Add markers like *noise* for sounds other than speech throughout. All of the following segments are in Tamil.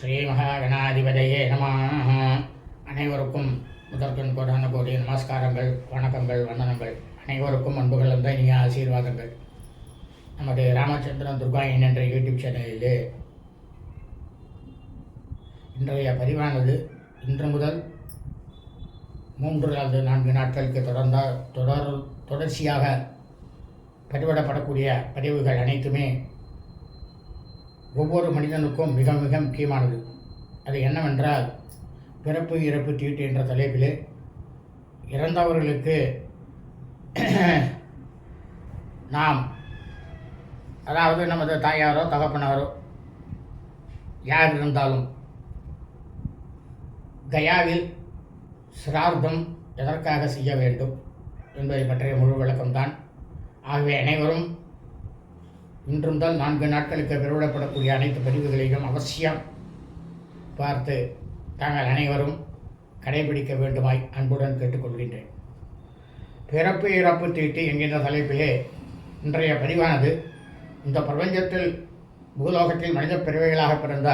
ஸ்ரீ மகாகணாதிபதியே நம. அனைவருக்கும் முதற்கண் கோடான கோடி நமஸ்காரங்கள் வணக்கங்கள் வந்தனங்கள். அனைவருக்கும் அன்புகள் அந்த இனிய ஆசீர்வாதங்கள். நமது ராமச்சந்திரன் துர்காயன் என்ற யூடியூப் சேனலிலே இன்றைய பதிவானது இன்று முதல் மூன்று அல்லது நான்கு நாட்களுக்கு தொடர்ந்தால் தொடர் தொடர்ச்சியாக பதிவிடப்படக்கூடிய பதிவுகள் அனைத்துமே ஒவ்வொரு மனிதனுக்கும் மிக மிக முக்கியமானது. அது என்னவென்றால் பிறப்பு இறப்பு தீட்டு என்ற தலைப்பிலே இறந்தவர்களுக்கு *clears throat* நாம் அதாவது நமது தாயாரோ தகப்பனாரோ யார் இருந்தாலும் கயாவில் சிரார்த்தம் எதற்காக செய்ய வேண்டும் என்பதை பற்றிய முழு விளக்கம்தான். ஆகவே அனைவரும் இன்று முதல் நான்கு நாட்களுக்கு பெருவிடப்படக்கூடிய அனைத்து பதிவுகளையும் அவசியம் பார்த்து தாங்கள் அனைவரும் கடைபிடிக்க வேண்டுமாய் அன்புடன் கேட்டுக்கொள்கின்றேன். பிறப்பு இறப்பு தீட்டு என்கின்ற தலைப்பிலே இன்றைய பதிவானது இந்த பிரபஞ்சத்தில் பூலோகத்தில் மனித பிறவைகளாக பிறந்த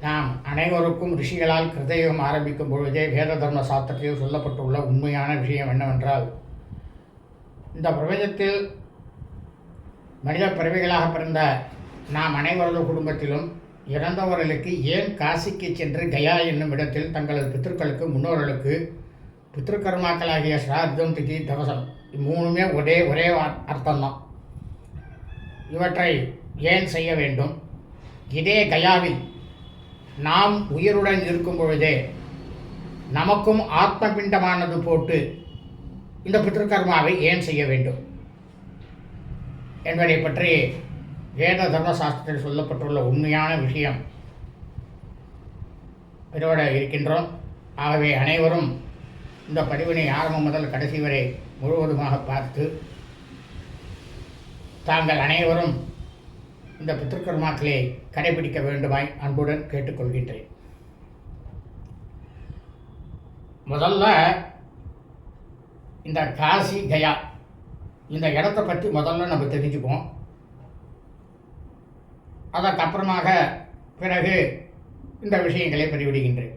நாம் அனைவருக்கும் ரிஷிகளால் கிருதயுகம் ஆரம்பிக்கும் பொழுதே வேத தர்ம சாஸ்திரத்தில் சொல்லப்பட்டுள்ள உண்மையான விஷயம் என்னவென்றால் இந்த பிரபஞ்சத்தில் மனித பிறவிகளாக பிறந்த நாம் அனைவரது குடும்பத்திலும் இறந்தவர்களுக்கு ஏன் காசிக்கு சென்று கயா என்னும் இடத்தில் தங்களது பித்திருக்களுக்கு முன்னோர்களுக்கு பித்திருக்கர்மாக்களாகிய ஸ்ரார்த்தம் திதி தவசம் மூணுமே ஒரே ஒரே அர்த்தம்தான். இவற்றை ஏன் செய்ய வேண்டும்? இதே கயாவில் நாம் உயிருடன் இருக்கும் பொழுதே நமக்கும் ஆத்மபிண்டமானது போட்டு இந்த பித்திருக்கர்மாவை ஏன் செய்ய வேண்டும்? என்பதை பற்றி வேத தர்மசாஸ்திரத்தில் சொல்லப்பட்டுள்ள உண்மையான விஷயம். பெருவிட இருக்கின்றோம். ஆகவே அனைவரும் இந்த பதிவினை ஆரம்பம் முதல் கடைசி வரை முழுவதுமாக பார்த்து தாங்கள் அனைவரும் இந்த பித்திருக்கர்மாக்களை கடைபிடிக்க வேண்டுமாய் அன்புடன் கேட்டுக்கொள்கின்றேன். முதல்ல இந்த காசி கயா இந்த இடத்த பற்றி முதல்ல நம்ம தெரிஞ்சுப்போம் அதற்கப்புறமாக பிறகு இந்த விஷயங்களை பதிவிடுகின்றேன்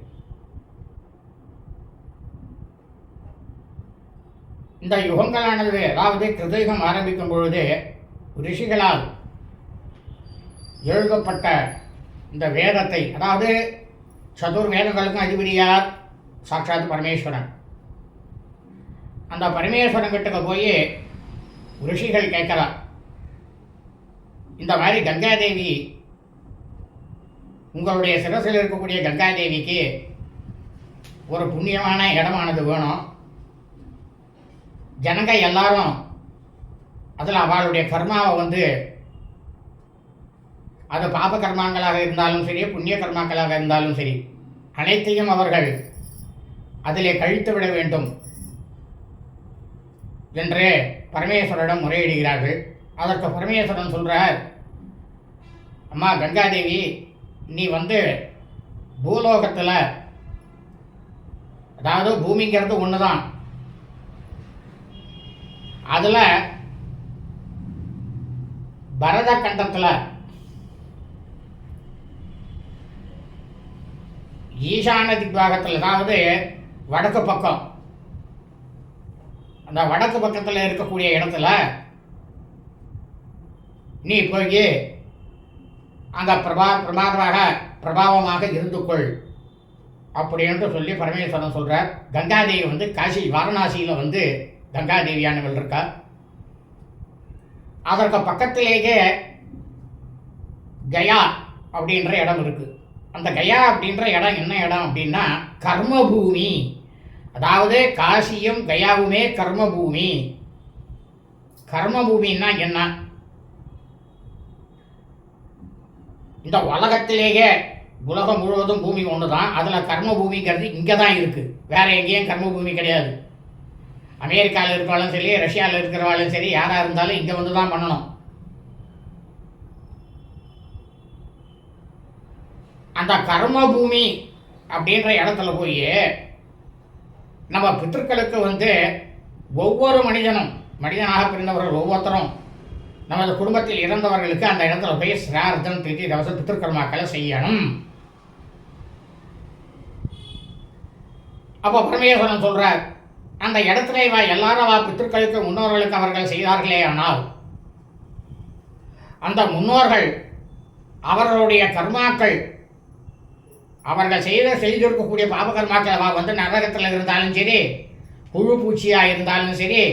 இந்த யுகங்களானது அதாவது கிருதயுகம் ஆரம்பிக்கும் பொழுது ரிஷிகளால் எழுதப்பட்ட இந்த வேதத்தை அதாவது சதுர் வேதங்களுக்கும் அதிபதியார் சாட்சாத் பரமேஸ்வரன். அந்த பரமேஸ்வரன் கிட்டக்க போய் ரிஷிகள் கேட்கலாம் இந்த மாதிரி கங்காதேவி உங்களுடைய சிரசில் இருக்கக்கூடிய கங்காதேவிக்கு ஒரு புண்ணியமான இடமானது வேணும் ஜனங்க எல்லாரும் அதில் அவளுடைய கர்மாவை வந்து அது பாப கர்மாங்களாக இருந்தாலும் சரி புண்ணிய கர்மாக்களாக இருந்தாலும் சரி அனைத்தையும் அவர்கள் அதிலே கழித்து விட வேண்டும். என்று பரமேஸ்வரிடம் முறையிடுகிறார்கள். அதற்கு பரமேஸ்வரன் சொல்கிறார் அம்மா கங்காதேவி நீ வந்து பூலோகத்தில் அதாவது பூமிங்கிறது ஒன்று தான் அதில் பரத கண்டத்தில் ஈசான திக்பாகத்தில் அதாவது வடக்கு பக்கம் அந்த வடக்கு பக்கத்தில் இருக்கக்கூடிய இடத்துல நீ போய் அந்த பிரபா பிரமாதமாக பிரபாவமாக இருந்து கொள். அப்படின்ட்டு சொல்லி பரமேஸ்வரன் சொல்கிறார் கங்காதேவி வந்து காசி வாரணாசியில் வந்து கங்காதேவியானவள் இருக்கா? அதற்கு பக்கத்திலேயே கயா அப்படின்ற இடம் இருக்குது அந்த கயா அப்படின்ற இடம் என்ன இடம் அப்படின்னா கர்மபூமி. அதாவது காசியும் கயாவுமே கர்மபூமி. கர்மபூமின்னா என்ன? இந்த உலகத்திலேயே உலகம் முழுவதும் பூமி ஒன்று தான் அதில் கர்ம பூமிங்கிறது இங்கே தான் இருக்குது வேறு எங்கேயும் கர்ம பூமி கிடையாது. அமெரிக்காவில் இருக்கிறவாலும் சரி ரஷ்யாவில் இருக்கிறவாலும் சரி யாராக இருந்தாலும் இங்கே வந்து தான் பண்ணணும். அந்த கர்ம பூமி அப்படின்ற இடத்துல போய் நம்ம பித்தர்களுக்கு வந்து ஒவ்வொரு மனிதனும் மனிதனாக பிறந்தவர்கள் ஒவ்வொருத்தரும் நமது குடும்பத்தில் இறந்தவர்களுக்கு அந்த இடத்துல போய் சிரார்த்தம் திதி தவச பித்திருக்கர்மாக்களை செய்யணும். அப்போ பரமேஸ்வரன் சொல்கிறார் அந்த இடத்துல வா எல்லாரும் வா பித்திருக்களுக்கு முன்னோர்களுக்கு அவர்கள் செய்தார்களே ஆனால் அந்த முன்னோர்கள் அவர்களுடைய கர்மாக்கள் அவர்கள் செய்த செய்திருக்கக்கூடிய பாபகர்மாக்கள் அவ வந்து நரகத்தில் இருந்தாலும் சரி புழு பூச்சியாக இருந்தாலும் சரி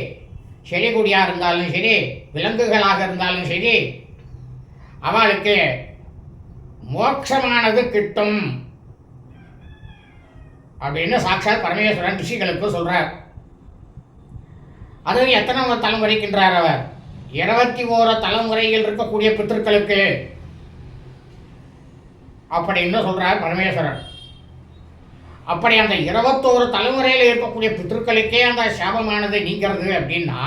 செடி கொடியாக இருந்தாலும் சரி விலங்குகளாக இருந்தாலும் சரி அவளுக்கு மோட்சமானது கிட்டும். அப்படின்னு சாட்சாத் பரமேஸ்வரன் ரிஷிகளுக்கு சொல்கிறார் அது எத்தனை தலைமுறைக்கின்றார் அவர்? இருபத்தி ஓரு தலைமுறையில் இருக்கக்கூடிய பித்திருக்களுக்கு அப்படின்னு சொல்கிறார் பரமேஸ்வரன் அப்படி அந்த இருபத்தோரு தலைமுறையில் இருக்கக்கூடிய பித்திருக்களுக்கே அந்த சாபமானது நீங்கிறது அப்படின்னா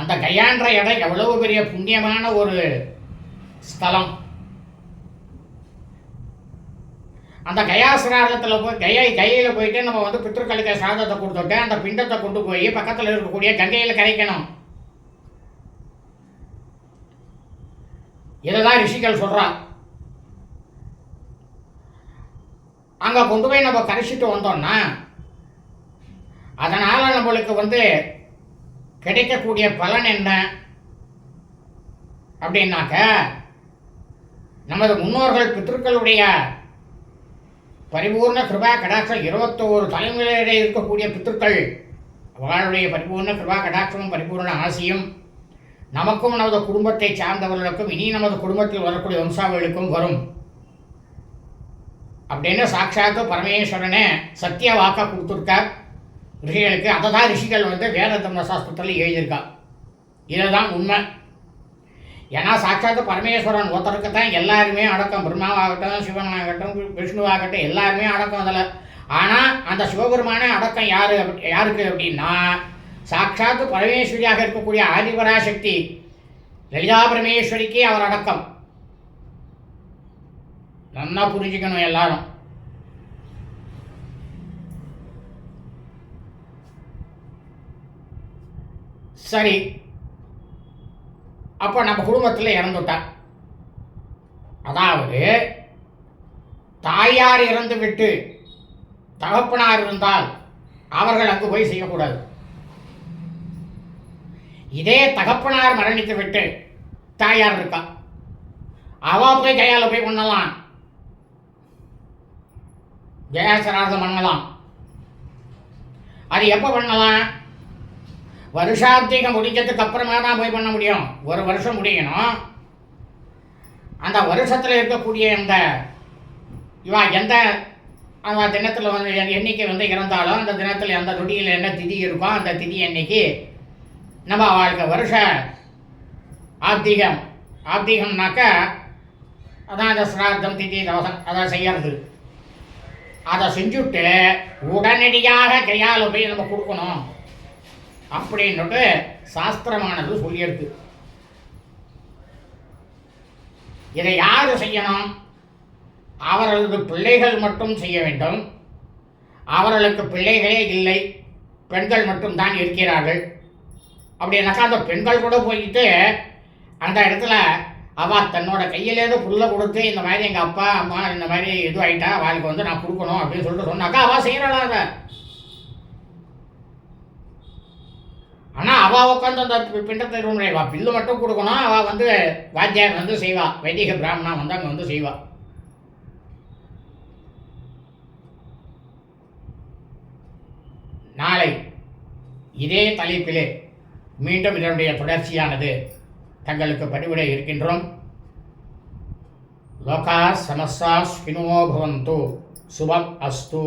அந்த கையான்ற இடம் எவ்வளவு பெரிய புண்ணியமான ஒரு ஸ்தலம். அந்த கயா சிராதத்தில் போய் கயை கையில் போயிட்டு நம்ம வந்து பித்ருக்களுக்கு சாதத்தை கொடுத்துட்டு அந்த பிண்டத்தை கொண்டு போய் பக்கத்தில் இருக்கக்கூடிய கங்கையில் கரைக்கணும். இதை தான் ரிஷிகள் சொல்கிறான் அங்கே கொண்டு போய் நம்ம கரைச்சிட்டு வந்தோம்னா அதனால் நம்மளுக்கு வந்து கிடைக்கக்கூடிய பலன் என்ன? அப்படின்னாக்க நமது முன்னோர்கள் பித்திருக்களுடைய பரிபூர்ண கிருபா கடாட்சம் இருபத்தோரு தலைமுறையிலே இருக்கக்கூடிய பித்ருக்கள் அவர்களுடைய பரிபூர்ண கிருபா கடாட்சமும் பரிபூர்ண ஆசையும் நமக்கும் நமது குடும்பத்தை சார்ந்தவர்களுக்கும் இனி நமது குடும்பத்தில் வரக்கூடிய வம்சாவளிக்கும் வரும். அப்படின்னு சாட்சாத்து பரமேஸ்வரனே சத்திய வாக்கா கொடுத்துருக்கார். ரிஷிகளுக்கு அதை தான் ரிஷிகள் வந்து வேத தர்ம சாஸ்திரத்தில் எழுதியிருக்கா. இதுதான் உண்மை. ஏன்னா சாட்சாத்து பரமேஸ்வரன் ஒருத்தருக்கு தான் எல்லாருமே அடக்கம். பிரம்மாவாகட்டும் சிவனாகட்டும் விஷ்ணுவாகட்டும் எல்லாருமே அடக்கம் அதில். ஆனால் அந்த சிவபெருமானே அடக்கம் யார் அப்படி- யாருக்கு அப்படின்னா சாட்சாத்து பரமேஸ்வரியாக இருக்கக்கூடிய ஆதிபராசக்தி லலிதா பரமேஸ்வரிக்கே அவர் அடக்கம். நல்லா புரிஞ்சுக்கணும் எல்லாரும். சரி. அப்போ நம்ம குடும்பத்தில் இறந்துட்டா. அதாவது தாயார் இறந்து விட்டு தகப்பனார் இருந்தால் அவர்கள் அங்கு போய் செய்யக்கூடாது. இதே தகப்பனார் மரணித்து விட்டு தாயார் இருக்கா? அவ போய் கையால் போய் பண்ணலாம் ஜெயாசராசம் பண்ணலாம் அது எப்போ பண்ணலாம்? வருஷாத்திகம் முடிஞ்சதுக்கு அப்புறமா தான் போய் பண்ண முடியும். ஒரு வருஷம் முடியணும். அந்த வருஷத்தில் இருக்கக்கூடிய இந்த இவா எந்த அந்த தினத்தில் வந்து எண்ணிக்கை வந்து இறந்தாலும் அந்த தினத்தில் எந்த நொடியில் என்ன திதி இருக்கோ அந்த திதி அன்னைக்கு நம்ம அவளுக்கு வருஷ ஆப்திகம் ஆப்திகம்னாக்க அதான் அந்த சிராத்தம் திதி தவசம் அதை செய்யறது. அதை செஞ்சுட்டு உடனடியாக கையால் போய் நம்ம கொடுக்கணும். அப்படின்னுட்டு சாஸ்திரமானது சொல்லியிருக்கு. இதை யார் செய்யணும்? அவர்களது பிள்ளைகள் மட்டும் செய்ய வேண்டும். அவர்களுக்கு பிள்ளைகளே இல்லை. பெண்கள் மட்டும்தான் இருக்கிறார்கள். அப்படின்னாக்கா அந்த பெண்கள் கூட போயிட்டு அந்த இடத்துல அவள் தன்னோட கையிலேருந்து புல்லை கொடுத்து இந்த மாதிரி எங்கள் அப்பா அம்மா இந்த மாதிரி இது ஆகிட்டா அவளுக்கு வந்து நான் கொடுக்கணும் அப்படின்னு சொல்லிட்டு சொன்னாக்கா அவள் செய்கிறாளா அதை? ஆனால் அவள் உட்காந்து அந்த பி- பிண்டத்தை ரூம்ல பில்லு மட்டும் கொடுக்கணும் அவள் வந்து வாத்தியார் வந்து செய்வா. வைதிக பிராமணா வந்து அங்கே வந்து செய்வா. நாளை இதே தலைப்பிலே மீண்டும் இதனுடைய தொடர்ச்சியானது. தங்களுக்கு பணிவிட இருக்கின்றோம். லோகா சமஸ்தா ஸ்கினோ பவந்து சுபம் அஸ்து.